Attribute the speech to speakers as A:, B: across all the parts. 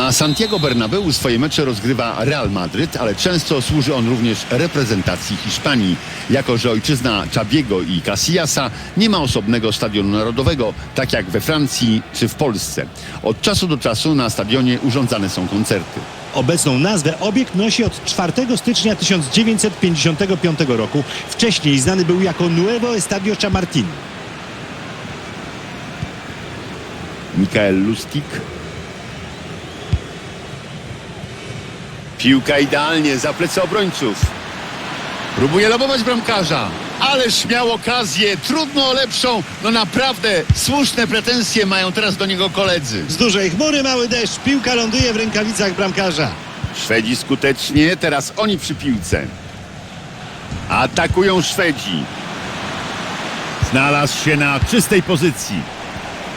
A: Na Santiago Bernabeu swoje mecze rozgrywa Real Madryt, ale często służy on również reprezentacji Hiszpanii, jako że ojczyzna Czabiego i Casillasa nie ma osobnego stadionu narodowego, tak jak we Francji czy w Polsce. Od czasu do czasu na stadionie urządzane są koncerty.
B: Obecną nazwę obiekt nosi od 4 stycznia 1955 roku. Wcześniej znany był jako Nuevo Estadio Chamartín.
A: Mikael Lustig. Piłka idealnie za plecy obrońców. Próbuje lobować bramkarza. Ależ miał okazję, trudno o lepszą. No naprawdę, słuszne pretensje mają teraz do niego koledzy.
B: Z dużej chmury mały deszcz. Piłka ląduje w rękawicach bramkarza.
A: Szwedzi skutecznie, teraz oni przy piłce. Atakują Szwedzi. Znalazł się na czystej pozycji.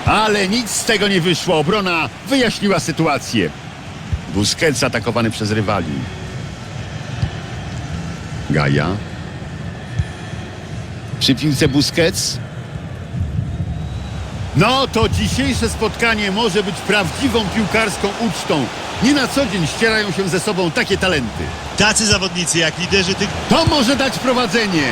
A: Ale nic z tego nie wyszło. Obrona wyjaśniła sytuację. Busquets atakowany przez rywali. Gaja. Przy piłce Busquets. No to dzisiejsze spotkanie może być prawdziwą piłkarską ucztą. Nie na co dzień ścierają się ze sobą takie talenty.
B: Tacy zawodnicy jak liderzy tych...
A: To może dać prowadzenie.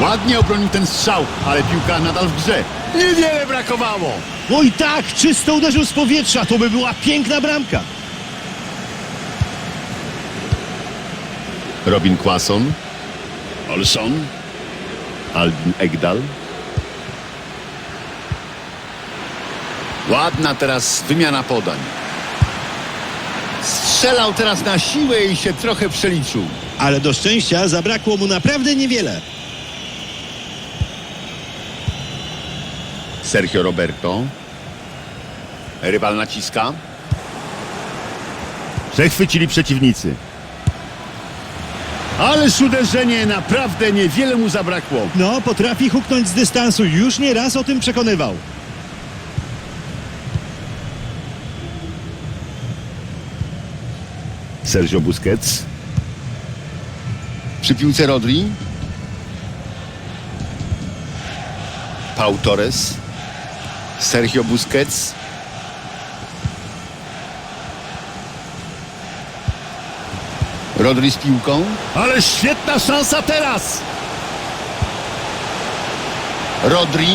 A: Ładnie obronił ten strzał, ale piłka nadal w grze. Niewiele brakowało.
B: Oj tak, czysto uderzył z powietrza. To by była piękna bramka.
A: Robin Quason. Olson. Albin Egdal. Ładna teraz wymiana podań. Strzelał teraz na siłę i się trochę przeliczył.
B: Ale do szczęścia zabrakło mu naprawdę niewiele.
A: Sergio Roberto. Rywal naciska. Przechwycili przeciwnicy. Ależ uderzenie naprawdę niewiele mu zabrakło.
B: No, potrafi huknąć z dystansu. Już nie raz o tym przekonywał.
A: Sergio Busquets. Przy piłce Rodri. Pau Torres. Sergio Busquets. Rodri z piłką. Ale świetna szansa teraz! Rodri.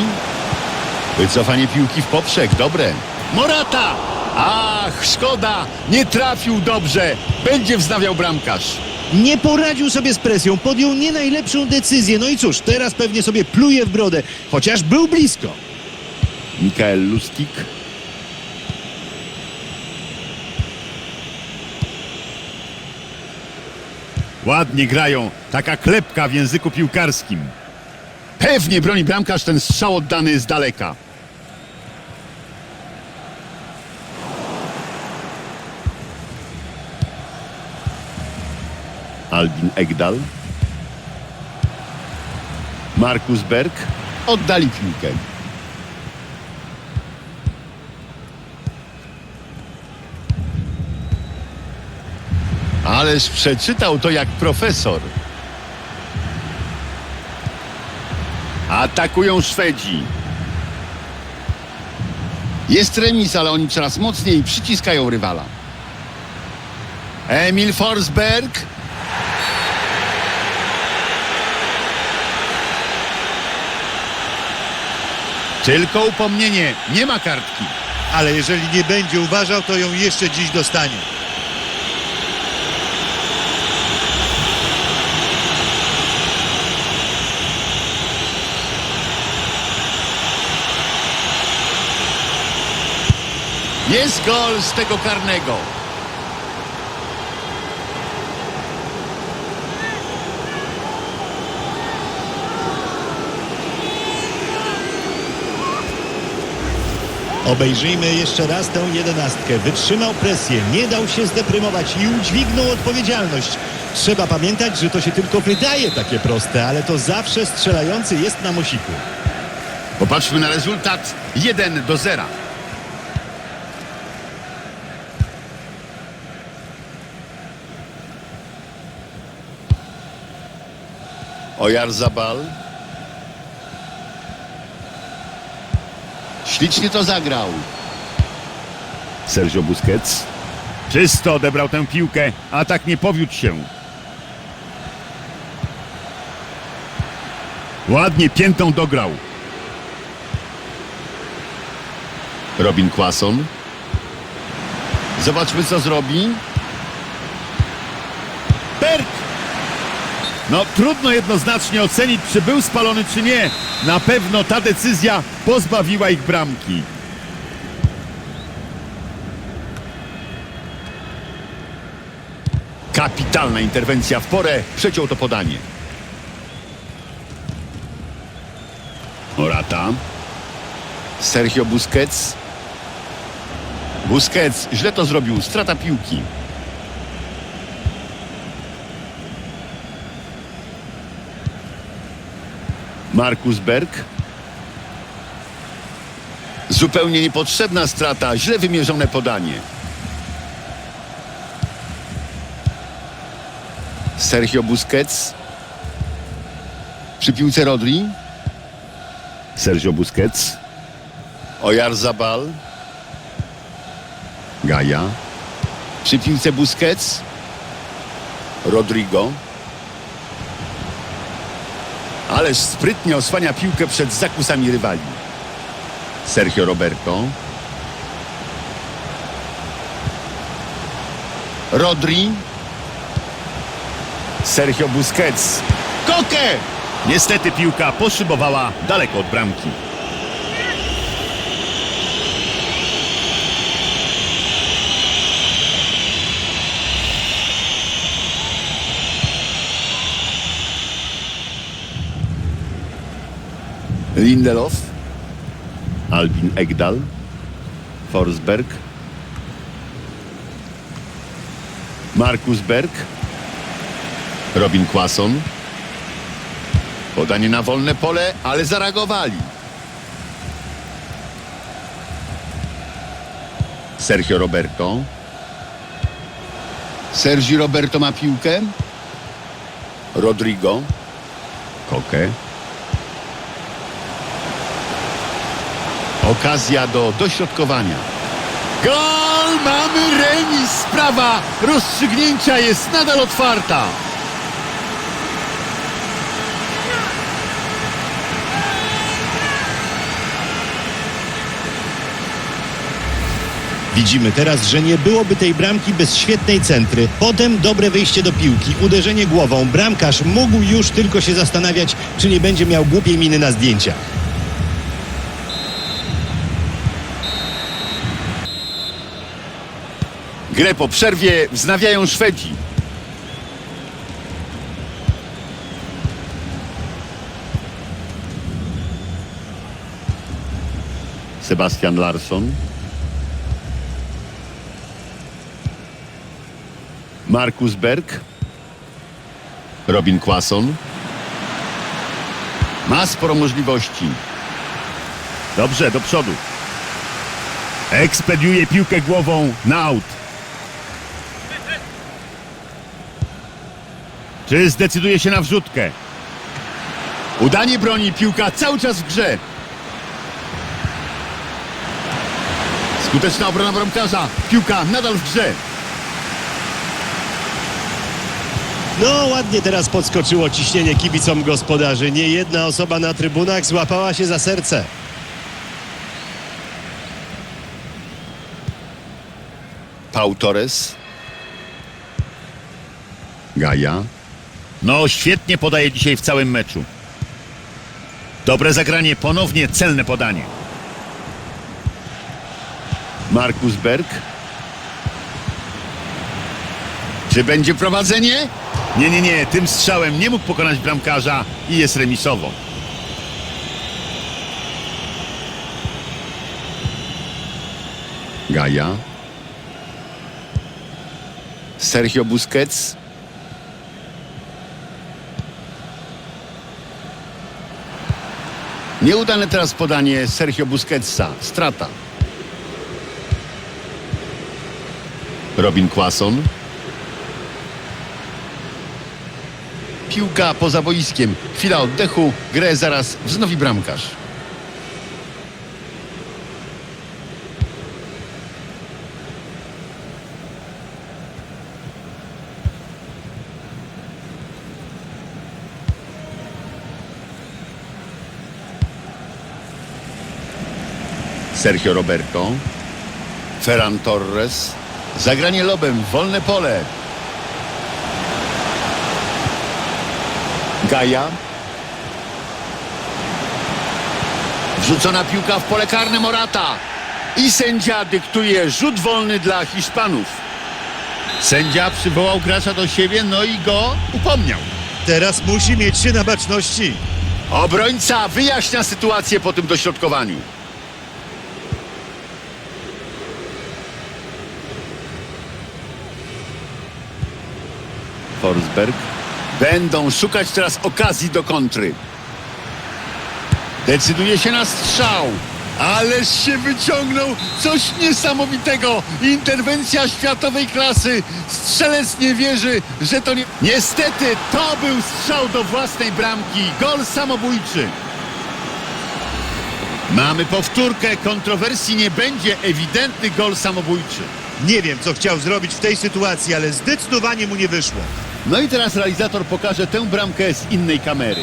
A: Wycofanie piłki w poprzek, dobre. Morata! Ach, szkoda, nie trafił dobrze. Będzie wznawiał bramkarz.
B: Nie poradził sobie z presją, podjął nie najlepszą decyzję. No i cóż, teraz pewnie sobie pluje w brodę, chociaż był blisko.
A: Mikael Lustig. Ładnie grają. Taka klepka w języku piłkarskim. Pewnie broni bramkarz ten strzał oddany z daleka. Albin Egdal. Markus Berg. Oddali piłkę. Ależ przeczytał to jak profesor. Atakują Szwedzi. Jest remis, ale oni coraz mocniej przyciskają rywala. Emil Forsberg. Tylko upomnienie, nie ma kartki.
B: Ale jeżeli nie będzie uważał, to ją jeszcze dziś dostanie.
A: Jest gol z tego karnego.
B: Obejrzyjmy jeszcze raz tę jedenastkę. Wytrzymał presję, nie dał się zdeprymować i udźwignął odpowiedzialność. Trzeba pamiętać, że to się tylko wydaje takie proste, ale to zawsze strzelający jest na mosiku.
A: Popatrzmy na rezultat 1 do 0. Ojarzabal. Ślicznie to zagrał. Sergio Busquets. Czysto odebrał tę piłkę, a tak nie powiódł się. Ładnie piętą dograł. Robin Quason. Zobaczmy, co zrobi. Berg! No, trudno jednoznacznie ocenić, czy był spalony, czy nie. Na pewno ta decyzja pozbawiła ich bramki. Kapitalna interwencja w porę. Przeciął to podanie. Morata. Sergio Busquets. Busquets źle to zrobił. Strata piłki. Markus Berg. Zupełnie niepotrzebna strata. Źle wymierzone podanie. Sergio Busquets. Przy piłce Rodri. Sergio Busquets. Oyarzabal. Gaja. Przy piłce Busquets. Rodrigo. Ależ sprytnie osłania piłkę przed zakusami rywali. Sergio Roberto. Rodri. Sergio Busquets. Koke! Niestety piłka poszybowała daleko od bramki. Lindelof. Albin Egdal. Forsberg. Markus Berg. Robin Quason. Podanie na wolne pole, ale zareagowali. Sergio Roberto. Sergi Roberto ma piłkę. Rodrigo. Koke. Okazja do dośrodkowania. Gol! Mamy remis! Sprawa rozstrzygnięcia jest nadal otwarta.
B: Widzimy teraz, że nie byłoby tej bramki bez świetnej centry. Potem dobre wyjście do piłki, uderzenie głową. Bramkarz mógł już tylko się zastanawiać, czy nie będzie miał głupiej miny na zdjęciach.
A: Grę po przerwie wznawiają Szwedzi. Sebastian Larsson. Markus Berg. Robin Quason. Ma sporo możliwości. Dobrze, do przodu. Ekspediuje piłkę głową na aut. Czy zdecyduje się na wrzutkę? Udanie broni, piłka cały czas w grze. Skuteczna obrona bramkarza, piłka nadal w grze.
B: No ładnie teraz podskoczyło ciśnienie kibicom gospodarzy. Nie jedna osoba na trybunach złapała się za serce.
A: Pau Torres. Gaja. No, świetnie podaje dzisiaj w całym meczu. Dobre zagranie, ponownie celne podanie. Markus Berg. Czy będzie prowadzenie? Nie, nie, nie. Tym strzałem nie mógł pokonać bramkarza i jest remisowo. Gaja. Sergio Busquets. Nieudane teraz podanie Sergio Busquetsa. Strata. Robin Quason. Piłka poza boiskiem. Chwila oddechu. Grę zaraz wznowi bramkarz. Sergio Roberto. Ferran Torres. Zagranie lobem wolne pole. Gaja. Wrzucona piłka w pole karne Morata. I sędzia dyktuje rzut wolny dla Hiszpanów. Sędzia przywołał gracza do siebie, no i go upomniał.
B: Teraz musi mieć się na baczności.
A: Obrońca wyjaśnia sytuację po tym dośrodkowaniu. Forsberg. Będą szukać teraz okazji do kontry. Decyduje się na strzał. Ależ się wyciągnął coś niesamowitego. Interwencja światowej klasy. Strzelec nie wierzy, że to nie... Niestety to był strzał do własnej bramki. Gol samobójczy. Mamy powtórkę. Kontrowersji nie będzie. Ewidentny gol samobójczy.
B: Nie wiem, co chciał zrobić w tej sytuacji, ale zdecydowanie mu nie wyszło.
A: No i teraz realizator pokaże tę bramkę z innej kamery.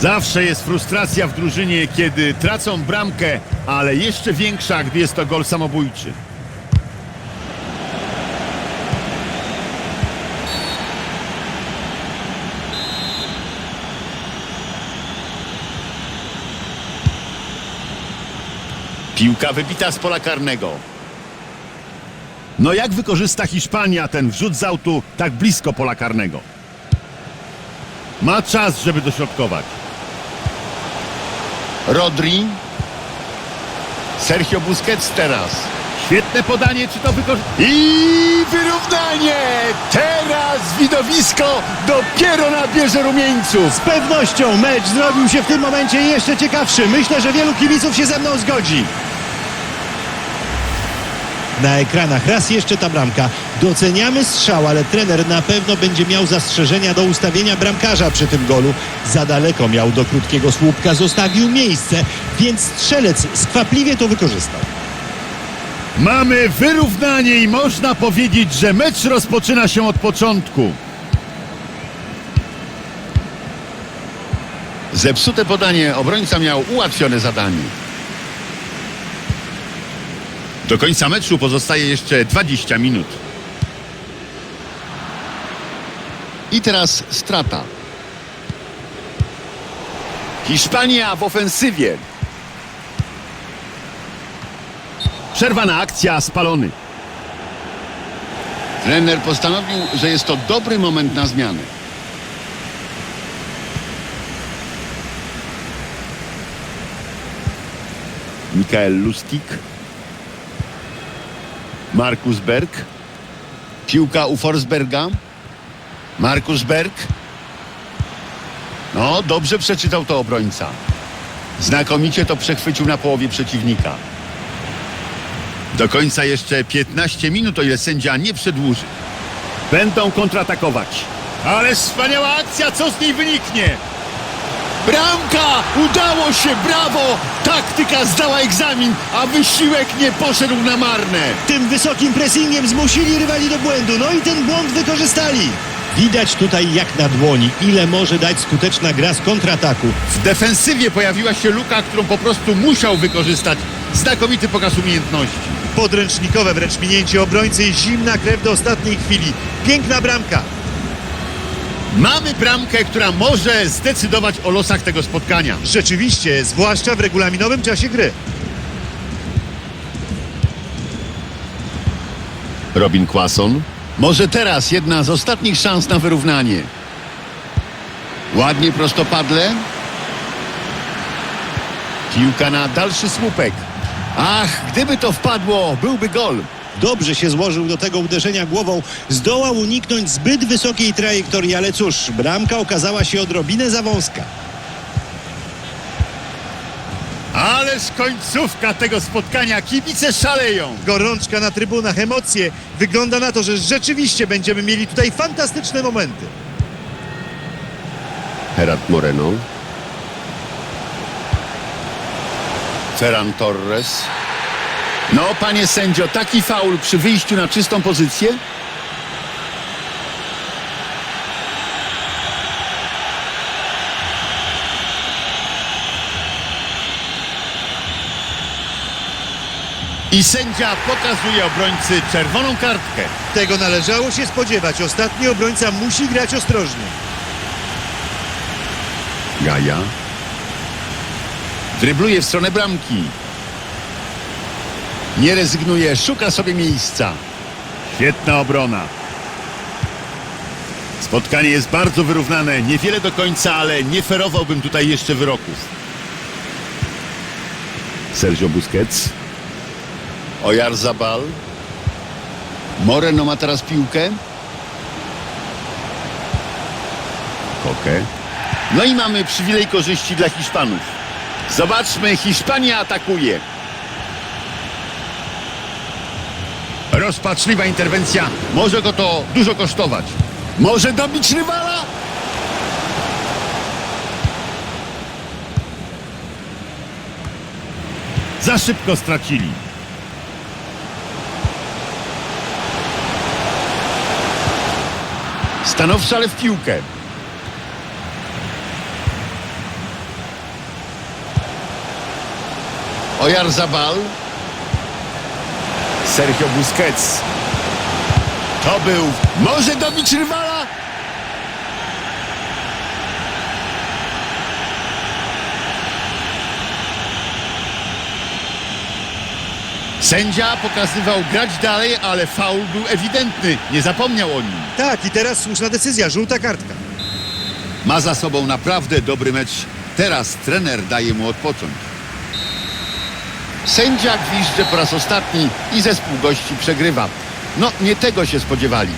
A: Zawsze jest frustracja w drużynie, kiedy tracą bramkę, ale jeszcze większa, gdy jest to gol samobójczy. Piłka wybita z pola karnego. No jak wykorzysta Hiszpania ten wrzut z autu tak blisko pola karnego? Ma czas, żeby dośrodkować. Rodri. Sergio Busquets teraz. Świetne podanie, czy to wykorzystanie? I wyrównanie! Teraz widowisko dopiero nabierze rumieńców.
B: Z pewnością mecz zrobił się w tym momencie jeszcze ciekawszy. Myślę, że wielu kibiców się ze mną zgodzi. Na ekranach raz jeszcze ta bramka. Doceniamy strzał, ale trener na pewno będzie miał zastrzeżenia do ustawienia bramkarza przy tym golu. Za daleko miał do krótkiego słupka, zostawił miejsce, więc strzelec skwapliwie to wykorzystał.
A: Mamy wyrównanie i można powiedzieć, że mecz rozpoczyna się od początku. Zepsute podanie, obrońca miał ułatwione zadanie. Do końca meczu pozostaje jeszcze 20 minut. I teraz strata. Hiszpania w ofensywie. Przerwana akcja, spalony. Trener postanowił, że jest to dobry moment na zmianę. Mikael Lustig. Markus Berg. Piłka u Forsberga. Markus Berg. No, dobrze przeczytał to obrońca. Znakomicie to przechwycił na połowie przeciwnika. Do końca jeszcze 15 minut, o ile sędzia nie przedłuży. Będą kontratakować. Ale wspaniała akcja, co z niej wyniknie? Bramka! Udało się, brawo! Taktyka zdała egzamin, a wysiłek nie poszedł na marne.
B: Tym wysokim pressingiem zmusili rywali do błędu, no i ten błąd wykorzystali. Widać tutaj jak na dłoni, ile może dać skuteczna gra z kontrataku.
A: W defensywie pojawiła się luka, którą po prostu musiał wykorzystać. Znakomity pokaz umiejętności.
B: Podręcznikowe wręcz minięcie obrońcy i zimna krew do ostatniej chwili. Piękna bramka.
A: Mamy bramkę, która może zdecydować o losach tego spotkania.
B: Rzeczywiście, zwłaszcza w regulaminowym czasie gry.
A: Robin Quason. Może teraz jedna z ostatnich szans na wyrównanie. Ładnie prostopadle. Piłka na dalszy słupek. Ach, gdyby to wpadło, byłby gol.
B: Dobrze się złożył do tego uderzenia głową. Zdołał uniknąć zbyt wysokiej trajektorii, ale cóż, bramka okazała się odrobinę za wąska.
A: Ależ końcówka tego spotkania. Kibice szaleją.
B: Gorączka na trybunach, emocje. Wygląda na to, że rzeczywiście będziemy mieli tutaj fantastyczne momenty.
A: Gerard Moreno. Ferran Torres. No, panie sędzio, taki faul przy wyjściu na czystą pozycję? I sędzia pokazuje obrońcy czerwoną kartkę.
B: Tego należało się spodziewać. Ostatni obrońca musi grać ostrożnie.
A: Gaja. Drybluje w stronę bramki. Nie rezygnuje, szuka sobie miejsca. Świetna obrona. Spotkanie jest bardzo wyrównane. Niewiele do końca, ale nie ferowałbym tutaj jeszcze wyroków. Sergio Busquets. Oyarzabal. Moreno ma teraz piłkę. Koke. No i mamy przywilej korzyści dla Hiszpanów. Zobaczmy, Hiszpania atakuje. Rozpaczliwa interwencja. Może go to dużo kosztować. Może dobić rywala? Za szybko stracili. Stanowczo, ale w piłkę. Oyarzabal. Sergio Busquets. To był... Może dobić rywala? Sędzia pokazywał grać dalej, ale faul był ewidentny. Nie zapomniał o nim.
B: Tak, i teraz słuszna decyzja, żółta kartka.
A: Ma za sobą naprawdę dobry mecz. Teraz trener daje mu odpocząć. Sędzia gwizdże po raz ostatni i zespół gości przegrywa. No, nie tego się spodziewali.